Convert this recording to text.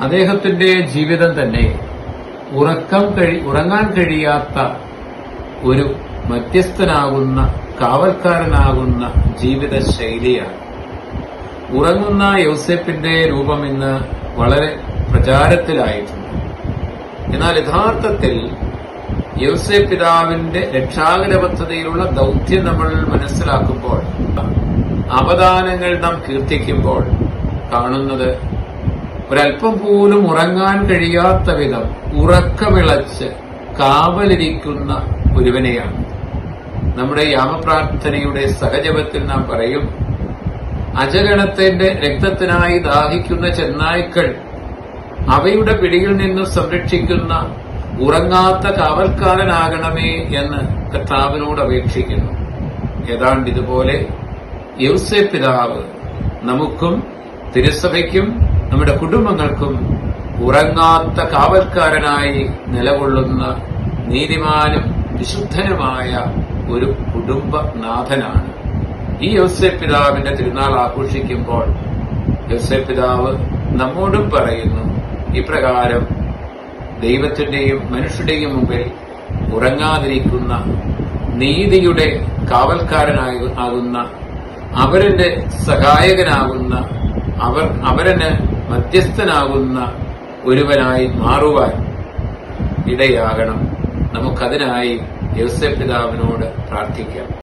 അദ്ദേഹത്തിന്റെ ജീവിതം തന്നെ ഉറക്കം കഴി ഉറങ്ങാൻ കഴിയാത്ത ഒരു മധ്യസ്ഥനാകുന്ന കാവൽക്കാരനാകുന്ന ജീവിത ശൈലിയാണ് ഉറങ്ങുന്ന യൗസെപ്പിന്റെ രൂപം ഇന്ന് വളരെ പ്രചാരത്തിലായിട്ടുണ്ട്. എന്നാൽ യഥാർത്ഥത്തിൽ യൗസെ പിതാവിന്റെ രക്ഷാകര പദ്ധതിയിലുള്ള ദൗത്യം നമ്മൾ മനസ്സിലാക്കുമ്പോൾ അവദാനങ്ങൾ നാം കീർത്തിക്കുമ്പോൾ കാണുന്നത് ഒരല്പം പോലും ഉറങ്ങാൻ കഴിയാത്ത വിധം ഉറക്കമിളച്ച് കാവലിരിക്കുന്ന ഒരുവനെയാണ്. നമ്മുടെ യാമപ്രാർത്ഥനയുടെ സഹജപത്തിൽ നാം പറയും അജഗണത്തിന്റെ രക്തത്തിനായി ദാഹിക്കുന്ന ചെന്നായ്ക്കൾ അവയുടെ പിടിയിൽ നിന്നും സംരക്ഷിക്കുന്ന ഉറങ്ങാത്ത കാവൽക്കാരനാകണമേ എന്ന് കർത്താവിനോട് അപേക്ഷിക്കുന്നു. ഏതാണ്ട് ഇതുപോലെ യൗസെ പിതാവ് നമുക്കും തിരുസഭയ്ക്കും നമ്മുടെ കുടുംബങ്ങൾക്കും ഉറങ്ങാത്ത കാവൽക്കാരനായി നിലകൊള്ളുന്ന നീതിമാനും വിശുദ്ധനുമായ ഒരു കുടുംബനാഥനാണ്. ഈ യോസെ പിതാവിന്റെ തിരുനാൾ ആഘോഷിക്കുമ്പോൾ യോസെ പിതാവ് നമ്മോടും പറയുന്നു ഇപ്രകാരം ദൈവത്തിന്റെയും മനുഷ്യരുടെയും മുമ്പിൽ ഉറങ്ങാതിരിക്കുന്ന നീതിയുടെ കാവൽക്കാരനായി ആകുന്ന അവരുടെ സഹായകനാകുന്ന അവർ അവരന് മധ്യസ്ഥനാകുന്ന ഒരുവനായി മാറുവാൻ ഇടയാകണം. നമുക്കതിനായി ദിവസപിതാവിനോട് പിതാവിനോട് പ്രാർത്ഥിക്കാം.